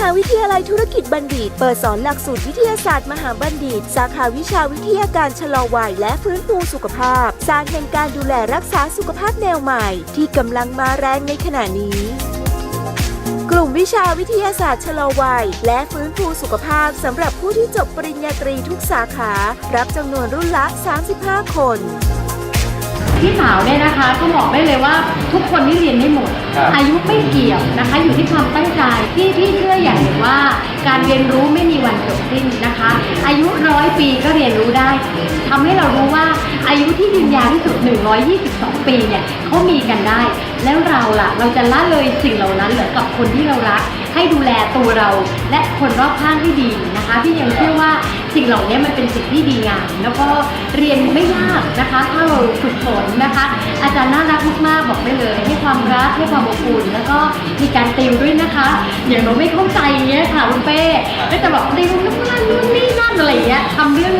หาวิทยาลัยธุรกิจบัณฑิต เปิดสอนหลักสูตรวิทยาศาสตร์มหาบัณฑิต สาขาวิชาวิทยาการชะลอวัยและฟื้นฟูสุขภาพสารแห่งการดูแลรักษาสุขภาพแนวใหม่ ที่กำลังมาแรงในขณะนี้กลุ่มวิชาวิทยาศาสตร์ชะลอวัย และฟื้นฟูสุขภาพสำหรับผู้ที่จบปริญญาตรีทุกสาขา รับจำนวนรุ่นละ 35 คน พี่สาวเนี่ยนะคะก็บอกได้เลยว่าทุกคนที่เรียนได้หมด ครับอายุไม่เกี่ยวนะคะ อยู่ที่ความตั้งใจที่พี่เชื่ออย่างหนึ่งว่า การเรียนรู้ไม่มีวันจบสิ้นนะคะ อายุร้อยปีก็เรียนรู้ได้ทำให้เรารู้ว่าอายุที่ยืนยาวที่สุด 122 ปีเนี่ยเขามีกันได้ แล้วเราล่ะเราจะละเลยสิ่งเหล่านั้นเหลือกับคนที่เรารัก ให้ดูแลตัวเราและคนรอบข้างให้ดีนะคะพี่ยังเชื่อว่า สิ่งเหล่านี้มันเป็นสิ่งที่ดีงามแล้วก็เรียนไม่ยากนะคะถ้าเราฝึกฝนนะคะ อาจารย์น่ารักมากๆบอกได้เลย ให้ความรักให้ความอบอุ่นแล้วก็มีการติวด้วยนะคะอย่างเราไม่เข้าใจเงี้ยค่ะคุณเป้ก็จะบอกติวนู่นนั่นนู่นนี่นั่นอะไรเงี้ยทำเรื่อง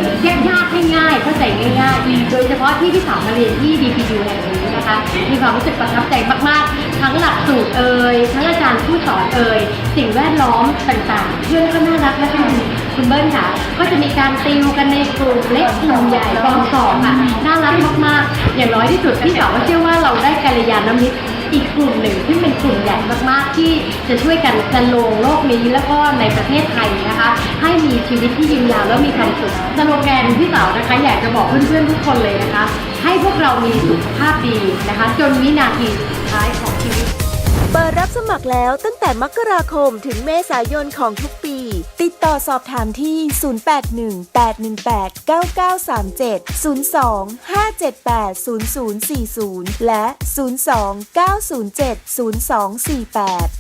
ยากๆให้ง่ายเข้าใจง่ายๆโดยเฉพาะที่พี่สาวมาเรียนที่ DPU แห่งนี้นะคะมีความรู้สึกประทับใจมากๆ ทั้งหลักสูตรเอ่ยทั้งอาจารย์ผู้สอนเอ่ยสิ่งแวดล้อมต่างๆ เพื่อนก็น่ารักและคุณ คุณเบิ้ลค่ะ ก็จะมีการติวกันในกลุ่มเล็กกลุ่มใหญ่กองสองค่ะน่ารักมากๆ อย่างน้อยที่สุดพี่สาวก็เชื่อว่าเราได้กัลยาณมิตรอีกกลุ่มหนึ่งที่เป็นกลุ่มใหญ่มากๆ ที่จะช่วยกันจันโลงโลกนี้แล้วก็ในประเทศไทยนะคะ ให้มีชีวิตที่ยืนยาวแล้วมีความสุขสโลแกนพี่สาวนะคะ อยากจะบอกเพื่อนๆทุกคนเลยนะคะ ให้พวกเรามีสุขภาพดีนะคะ จนวินาทีสุดท้ายของชีวิต รับสมัครแล้วตั้งแต่มกราคมถึงเมษายนของทุกปี ติดต่อสอบถามที่ 0818189937 02 578 0040 และ 02 907 0248